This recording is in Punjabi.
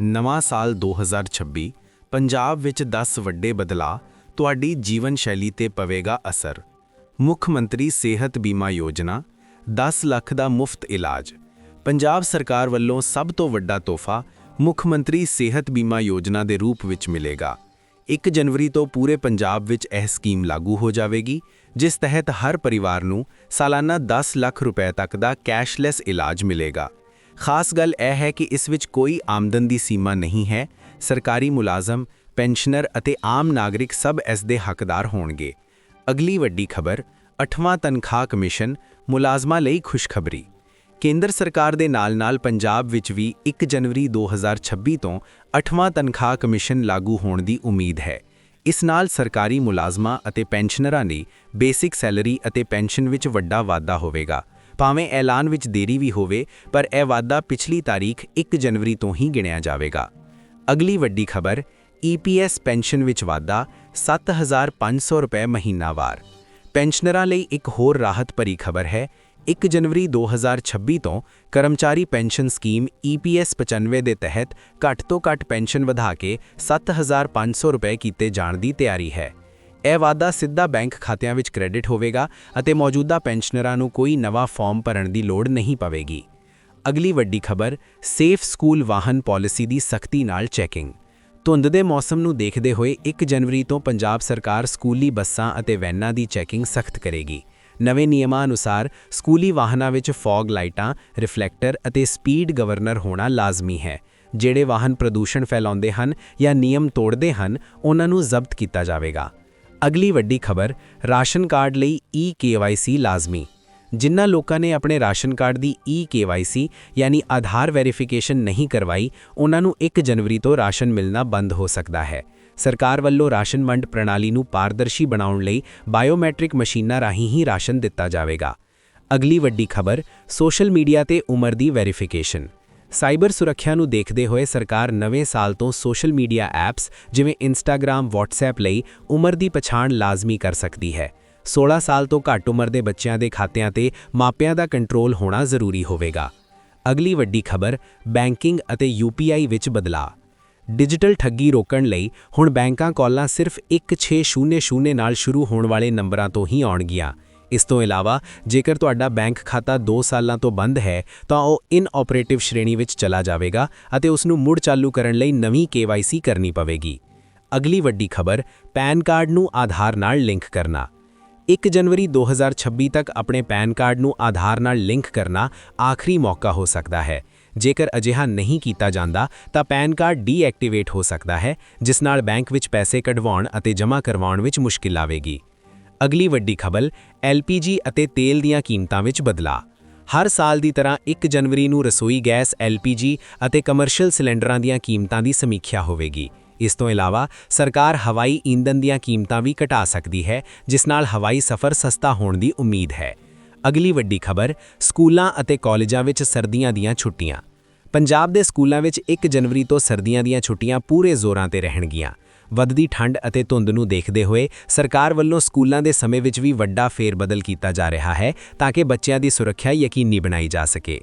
ਨਵਾਂ ਸਾਲ 2026 ਪੰਜਾਬ ਵਿੱਚ 10 ਵੱਡੇ ਬਦਲਾਅ, ਤੁਹਾਡੀ ਜੀਵਨ ਸ਼ੈਲੀ ਤੇ ਪਵੇਗਾ ਅਸਰ। ਮੁੱਖ ਮੰਤਰੀ ਸਿਹਤ ਬੀਮਾ ਯੋਜਨਾ 10 ਲੱਖ ਦਾ ਮੁਫਤ ਇਲਾਜ। ਪੰਜਾਬ ਸਰਕਾਰ ਵੱਲੋਂ ਸਭ ਤੋਂ ਵੱਡਾ ਤੋਹਫਾ ਮੁੱਖ ਮੰਤਰੀ ਸਿਹਤ ਬੀਮਾ ਯੋਜਨਾ ਦੇ ਰੂਪ ਵਿੱਚ ਮਿਲੇਗਾ। 1 ਜਨਵਰੀ ਤੋਂ ਪੂਰੇ ਪੰਜਾਬ ਵਿੱਚ ਇਹ ਸਕੀਮ ਲਾਗੂ ਹੋ ਜਾਵੇਗੀ, ਜਿਸ ਤਹਿਤ ਹਰ ਪਰਿਵਾਰ ਨੂੰ ਸਾਲਾਨਾ 10 ਲੱਖ ਰੁਪਏ ਤੱਕ ਦਾ ਕੈਸ਼ਲੈਸ ਇਲਾਜ ਮਿਲੇਗਾ। ਖਾਸ ਗੱਲ ਇਹ ਹੈ ਕਿ ਇਸ ਵਿੱਚ ਕੋਈ ਆਮਦਨ ਦੀ ਸੀਮਾ ਨਹੀਂ ਹੈ। ਸਰਕਾਰੀ ਮੁਲਾਜ਼ਮ, ਪੈਨਸ਼ਨਰ ਅਤੇ ਆਮ ਨਾਗਰਿਕ ਸਭ ਇਸ ਦੇ ਹੱਕਦਾਰ ਹੋਣਗੇ। ਅਗਲੀ ਵੱਡੀ ਖਬਰ 8ਵਾਂ ਤਨਖਾਹ ਕਮਿਸ਼ਨ, ਮੁਲਾਜ਼ਮਾਂ ਲਈ ਖੁਸ਼ਖਬਰੀ। ਕੇਂਦਰ ਸਰਕਾਰ ਦੇ ਨਾਲ-ਨਾਲ ਪੰਜਾਬ ਵਿੱਚ ਵੀ 1 ਜਨਵਰੀ 2026 ਤੋਂ 8ਵਾਂ ਤਨਖਾਹ ਕਮਿਸ਼ਨ ਲਾਗੂ ਹੋਣ ਦੀ ਉਮੀਦ ਹੈ। ਇਸ ਨਾਲ ਸਰਕਾਰੀ ਮੁਲਾਜ਼ਮਾਂ ਅਤੇ ਪੈਨਸ਼ਨਰਾਂ ਲਈ ਬੇਸਿਕ ਸੈਲਰੀ ਅਤੇ ਪੈਨਸ਼ਨ ਵਿੱਚ ਵੱਡਾ ਵਾਧਾ ਹੋਵੇਗਾ। ਭਾਵੇਂ ਐਲਾਨ ਵਿੱਚ ਦੇਰੀ ਵੀ ਹੋਵੇ, ਪਰ ਇਹ ਵਾਧਾ ਪਿਛਲੀ ਤਾਰੀਖ 1 ਜਨਵਰੀ ਤੋਂ ਹੀ ਗਿਣਿਆ ਜਾਵੇਗਾ। ਅਗਲੀ ਵੱਡੀ ਖਬਰ ਈਪੀਐਸ ਪੈਨਸ਼ਨ ਵਿੱਚ ਵਾਧਾ 7500 ਰੁਪਏ ਮਹੀਨਾਵਾਰ। ਪੈਨਸ਼ਨਰਾਂ ਲਈ ਇੱਕ ਹੋਰ ਰਾਹਤ ਭਰੀ ਖਬਰ ਹੈ 1 ਜਨਵਰੀ 2026 ਤੋਂ ਕਰਮਚਾਰੀ ਪੈਨਸ਼ਨ ਸਕੀਮ EPS 95 ਦੇ ਤਹਿਤ ਘੱਟ ਤੋਂ ਘੱਟ ਪੈਨਸ਼ਨ ਵਧਾ ਕੇ 7500 ਰੁਪਏ ਕੀਤੇ ਜਾਣ ਦੀ ਤਿਆਰੀ ਹੈ। ਇਹ ਵਾਅਦਾ ਸਿੱਧਾ ਬੈਂਕ ਖਾਤਿਆਂ ਵਿੱਚ ਕ੍ਰੈਡਿਟ ਹੋਵੇਗਾ ਅਤੇ ਮੌਜੂਦਾ ਪੈਨਸ਼ਨਰਾਂ ਨੂੰ ਕੋਈ ਨਵਾਂ ਫਾਰਮ ਭਰਨ ਦੀ ਲੋੜ ਨਹੀਂ ਪਵੇਗੀ। ਅਗਲੀ ਵੱਡੀ ਖਬਰ, ਸੇਫ ਸਕੂਲ ਵਾਹਨ ਪਾਲਿਸੀ ਦੀ ਸਖਤੀ ਨਾਲ ਚੈਕਿੰਗ। ਧੁੰਦ ਦੇ ਮੌਸਮ ਨੂੰ ਦੇਖਦੇ ਹੋਏ 1 ਜਨਵਰੀ ਤੋਂ ਪੰਜਾਬ ਸਰਕਾਰ ਸਕੂਲੀ ਬੱਸਾਂ ਅਤੇ ਵੈਨਾਂ ਦੀ ਚੈਕਿੰਗ ਸਖਤ ਕਰੇਗੀ। ਨਵੇਂ ਨਿਯਮਾਂ ਅਨੁਸਾਰ ਸਕੂਲੀ ਵਾਹਨਾਂ ਵਿੱਚ ਫੌਗ ਲਾਈਟਾਂ, ਰਿਫਲੈਕਟਰ ਅਤੇ ਸਪੀਡ ਗਵਰਨਰ ਹੋਣਾ ਲਾਜ਼ਮੀ ਹੈ। ਜਿਹੜੇ ਵਾਹਨ ਪ੍ਰਦੂਸ਼ਣ ਫੈਲਾਉਂਦੇ ਹਨ ਜਾਂ ਨਿਯਮ ਤੋੜਦੇ ਹਨ, ਉਹਨਾਂ ਨੂੰ ਜ਼ਬਤ ਕੀਤਾ ਜਾਵੇਗਾ। ਅਗਲੀ ਵੱਡੀ ਖਬਰ, ਰਾਸ਼ਨ ਕਾਰਡ ਲਈ ਈ-ਕੇਵਾਈਸੀ ਲਾਜ਼ਮੀ। ਜਿਨ੍ਹਾਂ ਲੋਕਾਂ ਨੇ ਆਪਣੇ ਰਾਸ਼ਨ ਕਾਰਡ ਦੀ ਈ-ਕੇਵਾਈਸੀ, ਯਾਨੀ ਆਧਾਰ ਵੈਰੀਫਿਕੇਸ਼ਨ ਨਹੀਂ ਕਰਵਾਈ, ਉਹਨਾਂ ਨੂੰ 1 ਜਨਵਰੀ ਤੋਂ ਰਾਸ਼ਨ ਮਿਲਣਾ ਬੰਦ ਹੋ ਸਕਦਾ ਹੈ। ਸਰਕਾਰ ਵੱਲੋਂ ਰਾਸ਼ਨ ਵੰਡ ਪ੍ਰਣਾਲੀ ਨੂੰ ਪਾਰਦਰਸ਼ੀ ਬਣਾਉਣ ਲਈ ਬਾਇਓਮੈਟ੍ਰਿਕ ਮਸ਼ੀਨਾਂ ਰਾਹੀਂ ਹੀ ਰਾਸ਼ਨ ਦਿੱਤਾ ਜਾਵੇਗਾ। ਅਗਲੀ ਵੱਡੀ ਖਬਰ, ਸੋਸ਼ਲ ਮੀਡੀਆ ਤੇ ਉਮਰ ਦੀ ਵੈਰੀਫਿਕੇਸ਼ਨ। ਸਾਈਬਰ ਸੁਰੱਖਿਆ ਨੂੰ ਦੇਖਦੇ ਹੋਏ ਸਰਕਾਰ ਨਵੇਂ ਸਾਲ ਤੋਂ ਸੋਸ਼ਲ ਮੀਡੀਆ ਐਪਸ, ਜਿਵੇਂ ਇੰਸਟਾਗ੍ਰam WhatsApp ਲਈ ਉਮਰ ਦੀ ਪਛਾਣ ਲਾਜ਼ਮੀ ਕਰ ਸਕਦੀ ਹੈ। 16 ਸਾਲ ਤੋਂ ਘੱਟ ਉਮਰ ਦੇ ਬੱਚਿਆਂ ਦੇ ਖਾਤਿਆਂ ਤੇ ਮਾਪਿਆਂ ਦਾ ਕੰਟਰੋਲ ਹੋਣਾ ਜ਼ਰੂਰੀ ਹੋਵੇਗਾ। ਅਗਲੀ ਵੱਡੀ ਖਬਰ, ਬੈਂਕਿੰਗ ਅਤੇ UPI ਵਿੱਚ ਬਦਲਾਅ। ਡਿਜੀਟਲ ਠੱਗੀ ਰੋਕਣ ਲਈ ਹੁਣ ਬੈਂਕਾਂ ਕਾਲਾਂ ਸਿਰਫ 1600 ਨਾਲ ਸ਼ੁਰੂ ਹੋਣ ਵਾਲੇ ਨੰਬਰਾਂ ਤੋਂ ਹੀ ਆਉਣਗੀਆਂ। ਇਸ ਤੋਂ ਇਲਾਵਾ, ਜੇਕਰ ਤੁਹਾਡਾ ਬੈਂਕ ਖਾਤਾ 2 ਸਾਲਾਂ ਤੋਂ ਬੰਦ ਹੈ, ਤਾਂ ਉਹ ਇਨਆਪਰੇਟਿਵ ਸ਼੍ਰੇਣੀ ਵਿੱਚ ਚਲਾ ਜਾਵੇਗਾ ਅਤੇ ਉਸ ਨੂੰ ਮੁੜ ਚਾਲੂ ਕਰਨ ਲਈ ਨਵੀਂ KYC ਕਰਨੀ ਪਵੇਗੀ। ਅਗਲੀ ਵੱਡੀ ਖਬਰ, ਪੈਨ ਕਾਰਡ ਨੂੰ ਆਧਾਰ ਨਾਲ ਲਿੰਕ ਕਰਨਾ। 1 ਜਨਵਰੀ 2026 ਤੱਕ ਆਪਣੇ ਪੈਨ ਕਾਰਡ ਨੂੰ ਆਧਾਰ ਨਾਲ ਲਿੰਕ ਕਰਨਾ ਆਖਰੀ ਮੌਕਾ ਹੋ ਸਕਦਾ ਹੈ। ਜੇਕਰ ਅਜਿਹਾ ਨਹੀਂ ਕੀਤਾ ਜਾਂਦਾ, ਤਾਂ ਪੈਨ ਕਾਰਡ ਡੀਐਕਟੀਵੇਟ ਹੋ ਸਕਦਾ ਹੈ, ਜਿਸ ਨਾਲ ਬੈਂਕ ਵਿੱਚ ਪੈਸੇ ਕਢਵਾਉਣ ਅਤੇ ਜਮ੍ਹਾਂ ਕਰਵਾਉਣ ਵਿੱਚ ਮੁਸ਼ਕਿਲ ਆਵੇਗੀ। ਅਗਲੀ ਵੱਡੀ ਖਬਰ, ਐਲਪੀਜੀ ਅਤੇ ਤੇਲ ਦੀਆਂ ਕੀਮਤਾਂ ਵਿੱਚ ਬਦਲਾਅ। ਹਰ ਸਾਲ ਦੀ ਤਰ੍ਹਾਂ 1 ਜਨਵਰੀ ਨੂੰ ਰਸੋਈ ਗੈਸ, ਐਲਪੀਜੀ ਅਤੇ ਕਮਰਸ਼ੀਅਲ ਸਿਲੰਡਰਾਂ ਦੀਆਂ ਕੀਮਤਾਂ ਦੀ ਸਮੀਖਿਆ ਹੋਵੇਗੀ। ਇਸ ਤੋਂ ਇਲਾਵਾ ਸਰਕਾਰ ਹਵਾਈ ਈਂਧਨ ਦੀਆਂ ਕੀਮਤਾਂ ਵੀ ਘਟਾ ਸਕਦੀ ਹੈ, ਜਿਸ ਨਾਲ ਹਵਾਈ ਸਫ਼ਰ ਸਸਤਾ ਹੋਣ ਦੀ ਉਮੀਦ ਹੈ। ਅਗਲੀ ਵੱਡੀ ਖਬਰ, ਸਕੂਲਾਂ ਅਤੇ ਕਾਲਜਾਂ ਵਿੱਚ ਸਰਦੀਆਂ ਦੀਆਂ ਛੁੱਟੀਆਂ। ਪੰਜਾਬ ਦੇ ਸਕੂਲਾਂ ਵਿੱਚ 1 ਜਨਵਰੀ ਤੋਂ ਸਰਦੀਆਂ ਦੀਆਂ ਛੁੱਟੀਆਂ ਪੂਰੇ ਜ਼ੋਰਾਂ ਤੇ ਰਹਿਣਗੀਆਂ। ਵੱਧਦੀ ਠੰਡ ਅਤੇ ਧੁੰਦ ਨੂੰ ਦੇਖਦੇ ਹੋਏ ਸਰਕਾਰ ਵੱਲੋਂ ਸਕੂਲਾਂ ਦੇ ਸਮੇਂ ਵਿੱਚ ਵੀ ਵੱਡਾ ਫੇਰਬਦਲ ਕੀਤਾ ਜਾ ਰਿਹਾ ਹੈ ਤਾਂ ਕਿ ਬੱਚਿਆਂ ਦੀ ਸੁਰੱਖਿਆ ਯਕੀਨੀ ਬਣਾਈ ਜਾ ਸਕੇ।